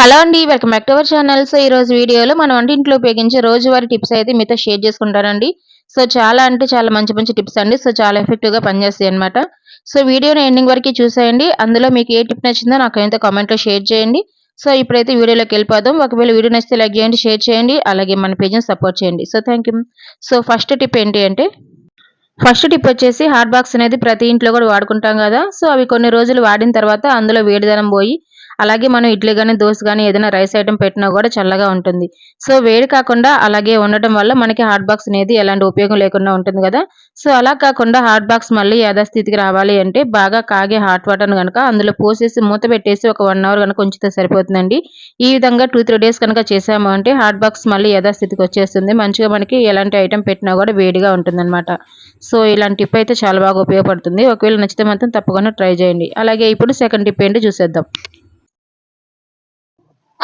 Hello అండి welcome back to our channel. So ఈ రోజు వీడియోలో మనం వంటింట్లో ఉపయోగించే రోజువారీ టిప్స్ అయితే మీతో షేర్ చేసుకుంటానండి. సో చాలా అంటే చాలా మంచి మంచి టిప్స్ అండి. సో చాలా ఎఫెక్టివ్గా పనిచేస్తాయి అనమాట సో వీడియోని ఎండింగ్ వరకు చూసేయండి. అందులో మీకు ఏ టిప్ నచ్చిందో నాకు అయితే కామెంట్లో షేర్ చేయండి. సో ఇప్పుడైతే వీడియోలోకి వెళ్ళిపోదాం. ఒకవేళ వీడియో నచ్చితే లైక్ చేయండి షేర్ చేయండి. అలాగే మన పేజ్ని సపోర్ట్ చేయండి. So thank so first tip ఏంటి అంటే ఫస్ట్ టిప్ వచ్చేసి హాట్ బాక్స్ అనేది ప్రతి ఇంట్లో కూడా వాడుకుంటాం కదా. సో అవి కొన్ని రోజులు వాడిన తర్వాత అందులో వేడిదనం పోయి అలాగే మనం ఇడ్లీ కానీ దోశ కానీ ఏదైనా రైస్ ఐటమ్ పెట్టినా కూడా చల్లగా ఉంటుంది. సో వేడి కాకుండా అలాగే ఉండటం వల్ల మనకి హాట్ బాక్స్ అనేది ఎలాంటి ఉపయోగం లేకుండా ఉంటుంది కదా. సో అలా కాకుండా హాట్ బాక్స్ మళ్ళీ యథాస్థితికి రావాలి అంటే బాగా కాగే హాట్ వాటర్ కనుక అందులో పోసేసి మూత పెట్టేసి ఒక వన్ అవర్ కనుక ఉంచితే సరిపోతుందండి. ఈ విధంగా టూ త్రీ డేస్ కనుక చేసాము అంటే హాట్ బాక్స్ మళ్ళీ యథాస్థితికి వచ్చేస్తుంది. మంచిగా మనకి ఎలాంటి ఐటమ్ పెట్టినా కూడా వేడిగా ఉంటుందన్నమాట. సో ఇలాంటి టిప్ అయితే చాలా బాగా ఉపయోగపడుతుంది. ఒకవేళ నచ్చితే మాత్రం తప్పకుండా ట్రై చేయండి. అలాగే ఇప్పుడు సెకండ్ టిప్ ఏంటి చూసేద్దాం.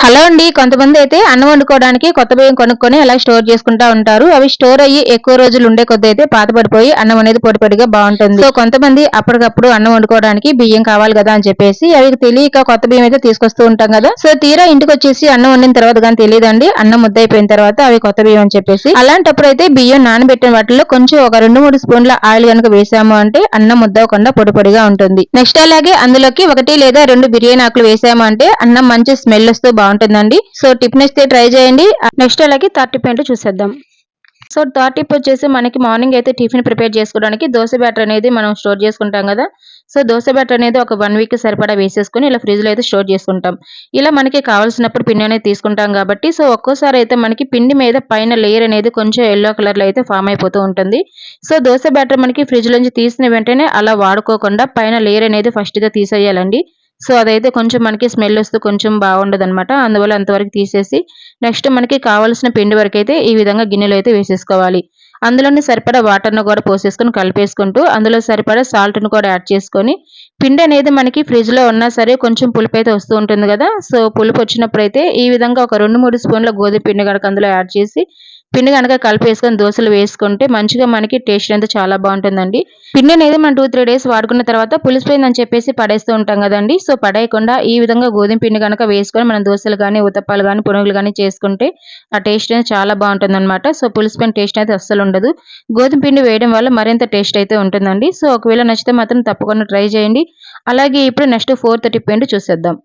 హలో అండి. కొంతమంది అయితే అన్నం వండుకోవడానికి కొత్త బియ్యం కొనుక్కొని అలా స్టోర్ చేసుకుంటా ఉంటారు. అవి స్టోర్ అయ్యి ఎక్కువ రోజులు ఉండే కొద్ది అయితే పాత పడిపోయి అన్నం అనేది పొడిపడిగా బాగుంటుంది. సో కొంతమంది అప్పటికప్పుడు అన్నం వండుకోవడానికి బియ్యం కావాలి కదా అని చెప్పేసి అవి తెలియక కొత్త బియ్యం అయితే తీసుకొస్తూ ఉంటాం కదా. సో తీరా ఇంటికి వచ్చేసి అన్నం వండిన తర్వాత కానీ తెలియదండి. అన్నం ముద్ద అయిపోయిన తర్వాత అవి కొత్త బియ్యం అని చెప్పేసి. అలాంటప్పుడు అయితే బియ్యం నానబెట్టిన వాటిలో కొంచెం ఒక రెండు మూడు స్పూన్ల ఆయిల్ కనుక వేసాము అంటే అన్నం ముద్ద అవ్వకుండా ఉంటుంది. నెక్స్ట్ అలాగే అందులోకి ఒకటి లేదా రెండు బిర్యానీ ఆకులు వేసాము అంటే అన్నం మంచి స్మెల్ వస్తూ బాగుంటుందండి. సో టిప్ నెక్స్ట్ ట్రై చేయండి. నెక్స్ట్ అలాగే థర్డ్ టిప్ ఏంటో చూసేద్దాం. సో థర్డ్ టిప్ వచ్చేసి మనకి మార్నింగ్ అయితే టిఫిన్ ప్రిపేర్ చేసుకోవడానికి దోశ బ్యాటర్ అనేది మనం స్టోర్ చేసుకుంటాం కదా. సో దోశ బ్యాటర్ అనేది ఒక వన్ వీక్ సరిపడా వేసేసుకుని ఇలా ఫ్రిడ్జ్లో అయితే స్టోర్ చేసుకుంటాం. ఇలా మనకి కావాల్సినప్పుడు పిండి అనేది తీసుకుంటాం కాబట్టి సో ఒక్కోసారి అయితే మనకి పిండి మీద పైన లేయర్ అనేది కొంచెం ఎల్లో కలర్లో అయితే ఫామ్ అయిపోతూ ఉంటుంది. సో దోశ బ్యాటర్ మనకి ఫ్రిడ్జ్ నుంచి తీసిన వెంటనే అలా వాడుకోకుండా పైన లేయర్ అనేది ఫస్ట్గా తీసేయాలండి. సో అదైతే కొంచెం మనకి స్మెల్ వస్తూ కొంచెం బాగుండదు అనమాట అందువల్ల అంతవరకు తీసేసి నెక్స్ట్ మనకి కావాల్సిన పిండి వరకు అయితే ఈ విధంగా గిన్నెలో అయితే వేసేసుకోవాలి. అందులోని సరిపడా వాటర్ను కూడా పోసేసుకొని కలిపేసుకుంటూ అందులో సరిపడా సాల్ట్ను కూడా యాడ్ చేసుకొని పిండి అనేది మనకి ఫ్రిడ్జ్లో ఉన్నా సరే కొంచెం పులుపు అయితే వస్తూ ఉంటుంది కదా. సో పులుపు వచ్చినప్పుడు అయితే ఈ విధంగా ఒక రెండు మూడు స్పూన్ల గోధుమ పిండి కనుక అందులో యాడ్ చేసి పిండి కనుక కలిపేసుకొని దోశలు వేసుకుంటే మంచిగా మనకి టేస్ట్ అంతా చాలా బాగుంటుందండి. పిండి అనేది మనం టూ త్రీ డేస్ వాడుకున్న తర్వాత పులిసిపోయిందని చెప్పేసి పడేస్తూ ఉంటాం కదండి. సో పడేయకుండా ఈ విధంగా గోధుమ పిండి కనుక వేసుకొని మనం దోశలు కానీ ఉతప్పాలు కానీ పునుగులు కానీ చేసుకుంటే ఆ టేస్ట్ అనేది చాలా బాగుంటుంది అనమాట సో పులిసిపోయిన టేస్ట్ అయితే అస్సలు ఉండదు. గోధుమ పిండి వేయడం వల్ల మరింత టేస్ట్ అయితే ఉంటుందండి. సో ఒకవేళ నచ్చితే మాత్రం తప్పకుండా ట్రై చేయండి. అలాగే ఇప్పుడు నెక్స్ట్ ఫోర్ థర్టీ పిండి చూసేద్దాం.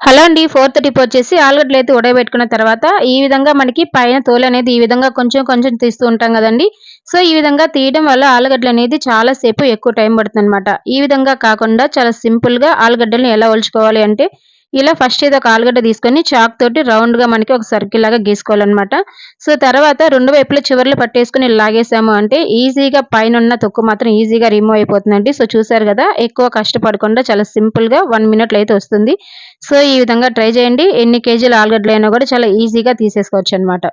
హలో అండి ఫోర్త్ టిప్ వచ్చేసి ఆలుగడ్డలు అయితే ఉడకబెట్టుకున్న తర్వాత ఈ విధంగా మనకి పైన తోలు అనేది ఈ విధంగా కొంచెం కొంచెం తీస్తూ ఉంటాం కదండి. సో ఈ విధంగా తీయడం వల్ల ఆలుగడ్డలు అనేది చాలా సేపు ఎక్కువ టైం పడుతుంది అనమాట ఈ విధంగా కాకుండా చాలా సింపుల్గా ఆలుగడ్డలను ఎలా ఒలుచుకోవాలి అంటే ఇలా ఫస్ట్ ఇది ఒక ఆలుగడ్డ తీసుకొని చాక్ తోటి రౌండ్గా మనకి ఒక సర్కిల్ లాగా గీసుకోవాలన్నమాట. సో తర్వాత రెండు వైపుల చివర్లు పట్టేసుకుని లాగేసాము అంటే ఈజీగా పైన ఉన్న తొక్కు మాత్రం ఈజీగా రిమూవ్ అయిపోతుందండి. సో చూసారు కదా ఎక్కువ కష్టపడకుండా చాలా సింపుల్గా వన్ మినిట్ అయితే వస్తుంది. సో ఈ విధంగా ట్రై చేయండి. ఎన్ని కేజీల ఆలుగడ్డలు అయినా కూడా చాలా ఈజీగా తీసేసుకోవచ్చు అనమాట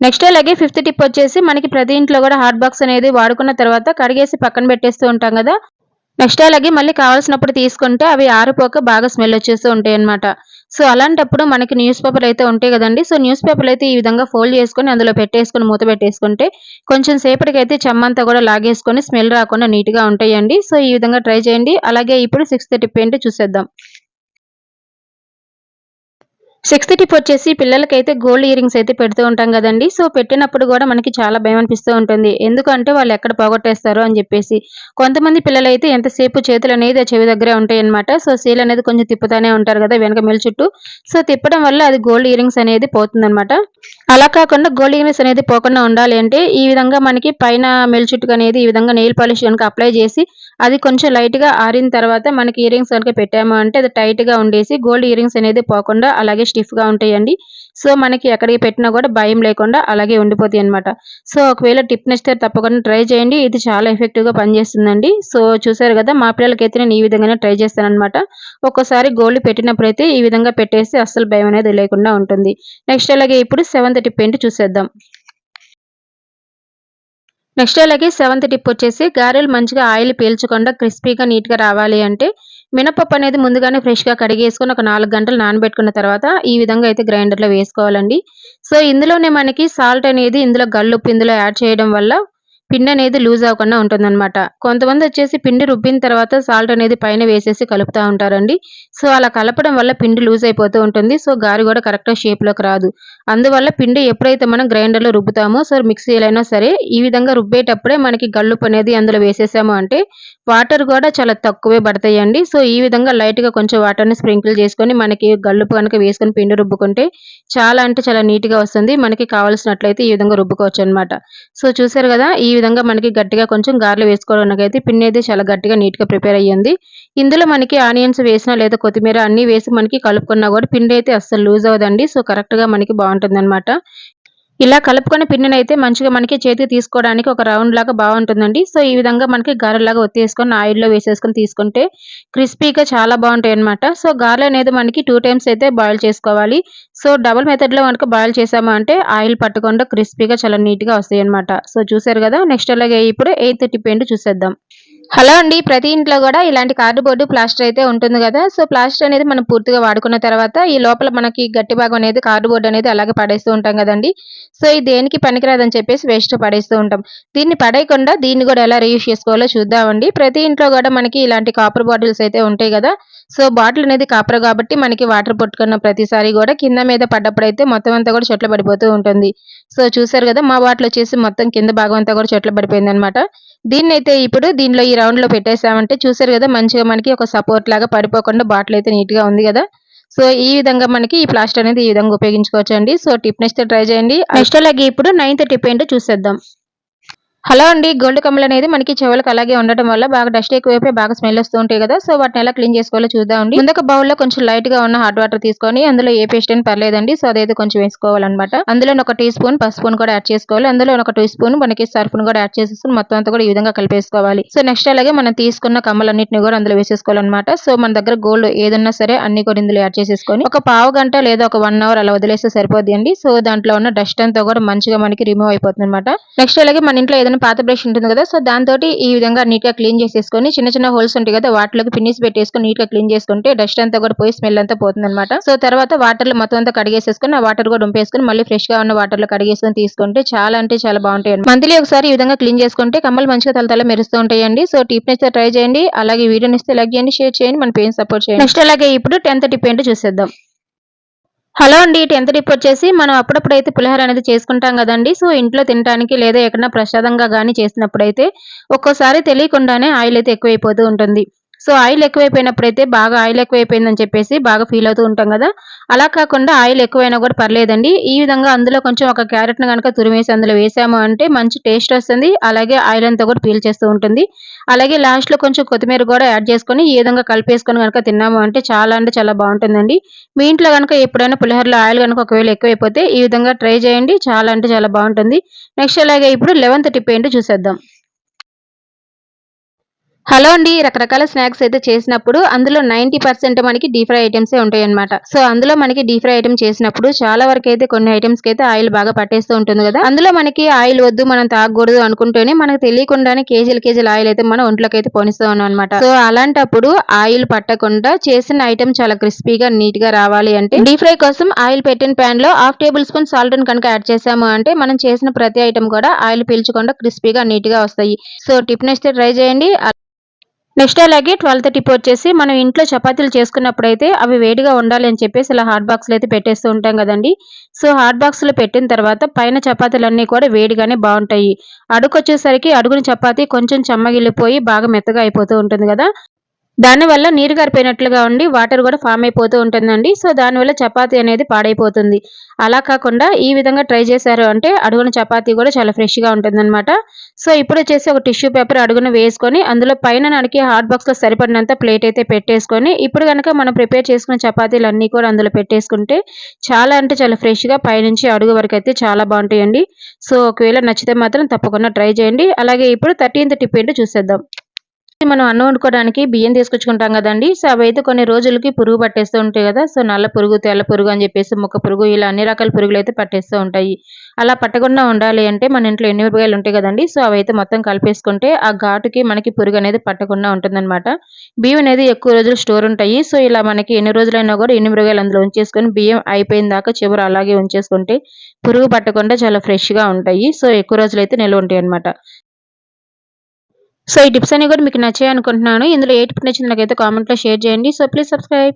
నెక్స్ట్ అలాగే ఫిఫ్త్ టిప్ వచ్చేసి మనకి ప్రతి ఇంట్లో కూడా హాట్ బాక్స్ అనేది వాడుకున్న తర్వాత కడిగేసి పక్కన పెట్టేస్తూ ఉంటాం కదా. నెక్స్ట్ అలాగే మళ్ళీ కావాల్సినప్పుడు తీసుకుంటే అవి ఆరిపోక బాగా స్మెల్ వచ్చేస్తూ ఉంటాయి అనమాట సో అలాంటప్పుడు మనకి న్యూస్ పేపర్ అయితే ఉంటాయి కదండి. సో న్యూస్ పేపర్ అయితే ఈ విధంగా ఫోల్డ్ చేసుకొని అందులో పెట్టేసుకొని మూత పెట్టేసుకుంటే కొంచెం సేపటికైతే చెమ్మంతా కూడా లాగేసుకొని స్మెల్ రాకుండా నీట్గా ఉంటాయండి. సో ఈ విధంగా ట్రై చేయండి. అలాగే ఇప్పుడు సిక్స్త్ టిప్ ఏంటి చూసేద్దాం. సిక్స్త్ టిప్ వచ్చేసి పిల్లలకైతే గోల్డ్ ఇయరింగ్స్ అయితే పెడుతూ ఉంటాం కదండి. సో పెట్టినప్పుడు కూడా మనకి చాలా భయం అనిపిస్తూ ఉంటుంది. ఎందుకంటే వాళ్ళు ఎక్కడ పోగొట్టేస్తారు అని చెప్పేసి. కొంతమంది పిల్లలు అయితే ఎంతసేపు చేతులు అనేది చెవి దగ్గరే ఉంటాయి అనమాట సో సీల్ అనేది కొంచెం తిప్పుతానే ఉంటారు కదా వెనక మెల్ చుట్టూ. సో తిప్పడం వల్ల అది గోల్డ్ ఇయరింగ్స్ అనేది పోతుందన్నమాట. అలా కాకుండా గోల్డ్ అనేది పోకుండా ఉండాలి అంటే ఈ విధంగా మనకి పైన మెల్ చుట్టుకు అనేది ఈ విధంగా నెయిల్ పాలిష్ కనుక అప్లై చేసి అది కొంచెం లైట్గా ఆరిన తర్వాత మనకి ఇయరింగ్స్ కనుక పెట్టాము అంటే అది టైట్గా ఉండేసి గోల్డ్ ఇయరింగ్స్ అనేది పోకుండా అలాగే స్టిఫ్గా ఉంటాయండి. సో మనకి ఎక్కడికి పెట్టినా కూడా భయం లేకుండా అలాగే ఉండిపోతాయి అనమాట సో ఒకవేళ టిప్ నెస్టర్ తప్పకుండా ట్రై చేయండి. ఇది చాలా ఎఫెక్టివ్గా పనిచేస్తుందండి. సో చూసారు కదా మా పిల్లలకైతే నేను ఈ విధంగానే ట్రై చేస్తాను ఒక్కోసారి గోల్డ్ పెట్టినప్పుడు అయితే ఈ విధంగా పెట్టేసి అస్సలు భయం అనేది లేకుండా ఉంటుంది. నెక్స్ట్ అలాగే ఇప్పుడు సెవెంత్ టిప్ ఏంటి చూసేద్దాం. నెక్స్ట్ అలాగే సెవెంత్ టిప్ వచ్చేసి గారెలు మంచిగా ఆయిల్ పీల్చకుండా క్రిస్పీగా నీట్గా రావాలి అంటే మినపప్పు అనేది ముందుగానే ఫ్రెష్గా కడిగేసుకొని ఒక నాలుగు గంటలు నానబెట్టుకున్న తర్వాత ఈ విధంగా అయితే గ్రైండర్లో వేసుకోవాలండి. సో ఇందులోనే మనకి సాల్ట్ అనేది ఇందులో గల్లుప్పు ఇందులో యాడ్ చేయడం వల్ల పిండి అనేది లూజ్ అవ్వకుండా ఉంటుందన్నమాట. కొంతమంది వచ్చేసి పిండి రుబ్బిన తర్వాత సాల్ట్ అనేది పైన వేసేసి కలుపుతూ ఉంటారండి. సో అలా కలపడం వల్ల పిండి లూజ్ అయిపోతూ ఉంటుంది. సో గారి కూడా కరెక్ట్గా షేప్లోకి రాదు. అందువల్ల పిండి ఎప్పుడైతే మనం గ్రైండర్లో రుబ్బుతామో సో మిక్సీలైనా అయినా సరే ఈ విధంగా రుబ్బేటప్పుడే మనకి గల్లుపు అనేది అందులో వేసేసాము అంటే వాటర్ కూడా చాలా తక్కువే పడతాయండి. సో ఈ విధంగా లైట్గా కొంచెం వాటర్ని స్ప్రింకిల్ చేసుకొని మనకి గల్లుపు కనుక వేసుకొని పిండి రుబ్బుకుంటే చాలా అంటే చాలా నీట్గా వస్తుంది. మనకి కావాల్సినట్లయితే ఈ విధంగా రుబ్బుకోవచ్చు అనమాట సో చూసారు కదా ఈ విధంగా మనకి గట్టిగా కొంచెం గారెలు వేసుకోవడానికైతే పిన్ అయితే చాలా గట్టిగా నీట్గా ప్రిపేర్ అయ్యింది. ఇందులో మనకి ఆనియన్స్ వేసినా లేదా కొత్తిమీర అన్ని వేసి మనకి కలుపుకున్నా కూడా పిండి అయితే అస్సలు లూజ్ అవ్వదండి. సో కరెక్ట్గా మనకి బాగుంటుంది అనమాట ఇలా కలుపుకొని పిండిని అయితే మంచిగా మనకి చేతికి తీసుకోవడానికి ఒక రౌండ్ లాగా బాగుంటుందండి. సో ఈ విధంగా మనకి గారెలాగా ఒత్తేసుకొని ఆయిల్లో వేసేసుకొని తీసుకుంటే క్రిస్పీగా చాలా బాగుంటాయి అనమాట సో గారెలు అనేది మనకి టూ టైమ్స్ అయితే బాయిల్ చేసుకోవాలి. సో డబుల్ మెథడ్లో మనకు బాయిల్ చేసాము అంటే ఆయిల్ పట్టకుండా క్రిస్పీగా చాలా నీట్గా వస్తాయి అనమాట సో చూసారు కదా నెక్స్ట్ అలాగే ఇప్పుడు ఎయిత్ టిప్ ఏంటో చూసేద్దాం. హలో అండి ప్రతి ఇంట్లో కూడా ఇలాంటి కార్డుబోర్డు ప్లాస్టర్ అయితే ఉంటుంది కదా. సో ప్లాస్టర్ అనేది మనం పూర్తిగా వాడుకున్న తర్వాత ఈ లోపల మనకి గట్టి భాగం అనేది కార్డుబోర్డు అనేది అలాగే పడేస్తూ ఉంటాం కదండి. సో ఇది దేనికి పనికిరాదని చెప్పేసి వేస్ట్ పడేస్తూ ఉంటాం. దీన్ని పడేయకుండా దీన్ని కూడా ఎలా రీయూస్ చేసుకోవాలో చూద్దామండి. ప్రతి ఇంట్లో కూడా మనకి ఇలాంటి కాపర్ బాటిల్స్ అయితే ఉంటాయి కదా. సో బాటిల్ అనేది కాపర్ కాబట్టి మనకి వాటర్ పట్టుకున్న ప్రతిసారి కూడా కింద మీద పడ్డప్పుడు అయితే మొత్తం అంతా కూడా చెట్లు పడిపోతూ ఉంటుంది. సో చూసారు కదా మా బాటిల్ వచ్చేసి మొత్తం కింద భాగం అంతా కూడా చెట్లు పడిపోయింది అనమాట దీన్ని అయితే ఇప్పుడు దీనిలో ఈ రౌండ్లో పెట్టేసామంటే చూసారు కదా మంచిగా మనకి ఒక సపోర్ట్ లాగా పడిపోకుండా బాటిల్ అయితే నీట్గా ఉంది కదా. సో ఈ విధంగా మనకి ఈ ప్లాస్టర్ అనేది ఈ విధంగా ఉపయోగించుకోవచ్చు అండి సో టిప్ నెక్స్ట్ ట్రై చేయండి. నెక్స్ట్ అలాగే ఇప్పుడు నైన్త్ టిప్ ఏంటో చూసేద్దాం. హలో అండి గోల్డ్ కమ్మలు అనేది మనకి చెవులకు అలాగే ఉండటం వల్ల బాగా డస్ట్ ఎక్కువైపోయి బాగా స్మెల్ వస్తూ ఉంటాయి కదా. సో వాటిని ఎలా క్లీన్ చేసుకోవాలో చూద్దామండి ముందుకు బౌల్లో కొంచెం లైట్గా ఉన్న హాట్ వాటర్ తీసుకొని అందులో ఏ పేస్ట్ అని పర్లేదండి. సో అదైతే కొంచెం వేసుకోవాలన్నమాట. అందులో ఒక టీ స్పూన్ పసుపు కూడా యాడ్ చేసుకోవాలి. అందులో ఒక టీ స్పూన్ మనకి సర్ఫ్ను కూడా యాడ్ చేసేసుకుని మొత్తం అంతా కూడా ఈ విధంగా కలిపేసుకోవాలి. సో నెక్స్ట్ అలాగే మనం తీసుకున్న కమ్మలన్నింటినీ కూడా అందులో వేసేసుకోవాలన్నమాట. సో మన దగ్గర గోల్డ్ ఏదన్నా సరే అన్ని కూడా ఇందులో యాడ్ చేసేసుకొని ఒక పావు గంట లేదా ఒక వన్ అవర్ అలా వదిలేస్తే సరిపోద్ది అండి. సో దాంట్లో ఉన్న డస్ట్ అంతా కూడా మంచిగా మనకి రిమూవ్ అయిపోతుంది అనమాట నెక్స్ట్ అలాగే మన ఇంట్లో ఏదైనా పాత బ్రష్ ఉంటుంది కదా సో దాంతో ఈ విధంగా నీట్గా క్లీన్ చేసేసుకొని చిన్న చిన్న హోల్స్ ఉంటాయి కదా వాటిలోకి ఫినిష్ పెట్టేసుకొని నీట్గా క్లీన్ చేసుకుంటే డస్ట్ అంతా కూడా పోయి స్మెల్ అంతా పోతుంది అనమాట సో తర్వాత వాటర్లో మొత్తం అంతా కడిగేసేసుకొని ఆ వాటర్ కూడా ఉంపేసుకొని మళ్ళీ ఫ్రెష్గా ఉన్న వాటర్లో కడిగేసుకొని తీసుకుంటే చాలా అంటే చాలా బాగుంటాయి మంత్లీ ఒకసారి ఈ విధంగా క్లీన్ చేసుకుంటే కమ్మలు మంచిగా తల తల మెరుస్తూ ఉంటాయండి. సో టిప్ నచ్చితే ట్రై చేయండి. అలాగే వీడియోని ఇస్తే లైక్ చేయండి షేర్ చేయండి. మన పేరెంట్స్ సపోర్ట్ చేయండి. నెక్స్ట్ అలాగే ఇప్పుడు టెన్త్ టిప్ ఏంటో చూసేద్దాం. హలో అండి టెన్త్ టిప్ వచ్చేసి మనం అప్పుడప్పుడు అయితే పులిహోర అనేది చేసుకుంటాం కదండి. సో ఇంట్లో తినడానికి లేదా ఎక్కడన్నా ప్రసాదంగా కానీ చేసినప్పుడు అయితే ఒక్కోసారి తెలియకుండానే ఆయిల్ అయితే ఎక్కువైపోతూ ఉంటుంది. సో ఆయిల్ ఎక్కువైపోయినప్పుడు అయితే బాగా ఆయిల్ ఎక్కువైపోయిందని చెప్పేసి బాగా ఫీల్ అవుతూ ఉంటాం కదా. అలా కాకుండా ఆయిల్ ఎక్కువైనా కూడా పర్లేదండి. ఈ విధంగా అందులో కొంచెం ఒక క్యారెట్ను కనుక తురిమేసి అందులో వేసాము అంటే మంచి టేస్ట్ వస్తుంది. అలాగే ఆయిల్ అంతా కూడా పీల్ చేస్తూ ఉంటుంది. అలాగే లాస్ట్లో కొంచెం కొత్తిమీర కూడా యాడ్ చేసుకొని ఈ విధంగా కలిపేసుకొని కనుక తిన్నాము అంటే చాలా అంటే చాలా బాగుంటుందండి. మీ ఇంట్లో కనుక ఎప్పుడైనా పులిహోరలో ఆయిల్ కనుక ఒకవేళ ఎక్కువైపోతే ఈ విధంగా ట్రై చేయండి. చాలా అంటే చాలా బాగుంటుంది. నెక్స్ట్ అలాగే ఇప్పుడు లెవెన్త్ టిప్ ఏంటో చూసేద్దాం. హలో అండి రకరకాల స్నాక్స్ అయితే చేసినప్పుడు అందులో నైన్టీ పర్సెంట్ మనకి డీప్ ఫ్రై ఐటమ్సే ఉంటాయి అనమాట సో అందులో మనకి డీప్ ఫ్రై ఐటమ్ చేసినప్పుడు చాలా వరకు అయితే కొన్ని ఐటమ్స్ అయితే ఆయిల్ బాగా పట్టేస్తూ ఉంటుంది కదా. అందులో మనకి ఆయిల్ వద్దు మనం తాగకూడదు అనుకుంటేనే మనకు తెలియకుండానే కేజీలు కేజీల ఆయిల్ అయితే మనం ఒంట్లోకి అయితే పోనిస్తూ ఉన్నాం అనమాట సో అలాంటప్పుడు ఆయిల్ పట్టకుండా చేసిన ఐటమ్ చాలా క్రిస్పీగా నీట్గా రావాలి అంటే డీప్ ఫ్రై కోసం ఆయిల్ పెట్టిన ప్యాన్లో హాఫ్ టేబుల్ స్పూన్ సాల్ట్ కనుక యాడ్ చేసాము అంటే మనం చేసిన ప్రతి ఐటమ్ కూడా ఆయిల్ పీల్చకుండా క్రిస్పీగా నీట్గా వస్తాయి. సో టిప్ నెక్స్ట్ ట్రై చేయండి. నెక్స్ట్ అలాగే ట్వెల్త్ టిప్ వచ్చేసి మనం ఇంట్లో చపాతీలు చేసుకున్నప్పుడు అయితే అవి వేడిగా ఉండాలి అని చెప్పేసి ఇలా హాట్ బాక్స్లో అయితే పెట్టేస్తూ ఉంటాం కదండి. సో హాట్ బాక్స్లో పెట్టిన తర్వాత పైన చపాతీలు అన్నీ కూడా వేడిగానే బాగుంటాయి. అడుగు వచ్చేసరికి అడుగుని చపాతీ కొంచెం చెమ్మగిల్లిపోయి బాగా మెత్తగా అయిపోతూ ఉంటుంది కదా. దానివల్ల నీరు గారిపోయినట్లుగా ఉండి వాటర్ కూడా ఫామ్ అయిపోతూ ఉంటుందండి. సో దానివల్ల చపాతీ అనేది పాడైపోతుంది. అలా కాకుండా ఈ విధంగా ట్రై చేశారు అంటే అడుగున చపాతీ కూడా చాలా ఫ్రెష్గా ఉంటుందన్నమాట. సో ఇప్పుడు వచ్చేసి ఒక టిష్యూ పేపర్ అడుగున వేసుకొని అందులో పైన నడికి హాట్ బాక్స్లో సరిపడినంత ప్లేట్ అయితే పెట్టేసుకొని ఇప్పుడు కనుక మనం ప్రిపేర్ చేసుకున్న చపాతీలు అన్నీ కూడా అందులో పెట్టేసుకుంటే చాలా అంటే చాలా ఫ్రెష్గా పైనుంచి అడుగు వరకు అయితే చాలా బాగుంటాయండి. సో ఒకవేళ నచ్చితే మాత్రం తప్పకుండా ట్రై చేయండి. అలాగే ఇప్పుడు థర్టీన్త్ టిప్ ఏంటో చూసేద్దాం. మనం అన్నం వండుకోవడానికి బియ్యం తీసుకొచ్చుకుంటాం కదండి. సో అవి అయితే కొన్ని రోజులకి పురుగు పట్టేస్తూ ఉంటాయి కదా. సో నల్ల పురుగు తెల్ల పురుగు అని చెప్పేసి ముక్క పురుగు ఇలా అన్ని రకాల పురుగులు అయితే పట్టేస్తూ ఉంటాయి. అలా పట్టకుండా ఉండాలి అంటే మన ఇంట్లో ఎన్ని మిరపకాయలు ఉంటాయి కదండి. సో అవి అయితే మొత్తం కలిపేసుకుంటే ఆ ఘాటుకి మనకి పురుగు అనేది పట్టకుండా ఉంటుందన్నమాట. బియ్యం అనేది ఎక్కువ రోజులు స్టోర్ ఉంటాయి. సో ఇలా మనకి ఎన్ని రోజులైనా కూడా ఎన్ని మిరపకాయలు అందులో ఉంచేసుకొని బియ్యం అయిపోయిన దాకా చివరి అలాగే ఉంచేసుకుంటే పురుగు పట్టకుండా చాలా ఫ్రెష్గా ఉంటాయి. సో ఎక్కువ రోజులు అయితే నిల్వ ఉంటాయి అనమాట సో ఈ టిప్స్ అన్ని కూడా మీకు నచ్చాయి అనుకుంటున్నాను. ఇందులో ఏ టిప్ నచ్చింది నాకైతే కామెంట్లో షేర్ చేయండి. So please subscribe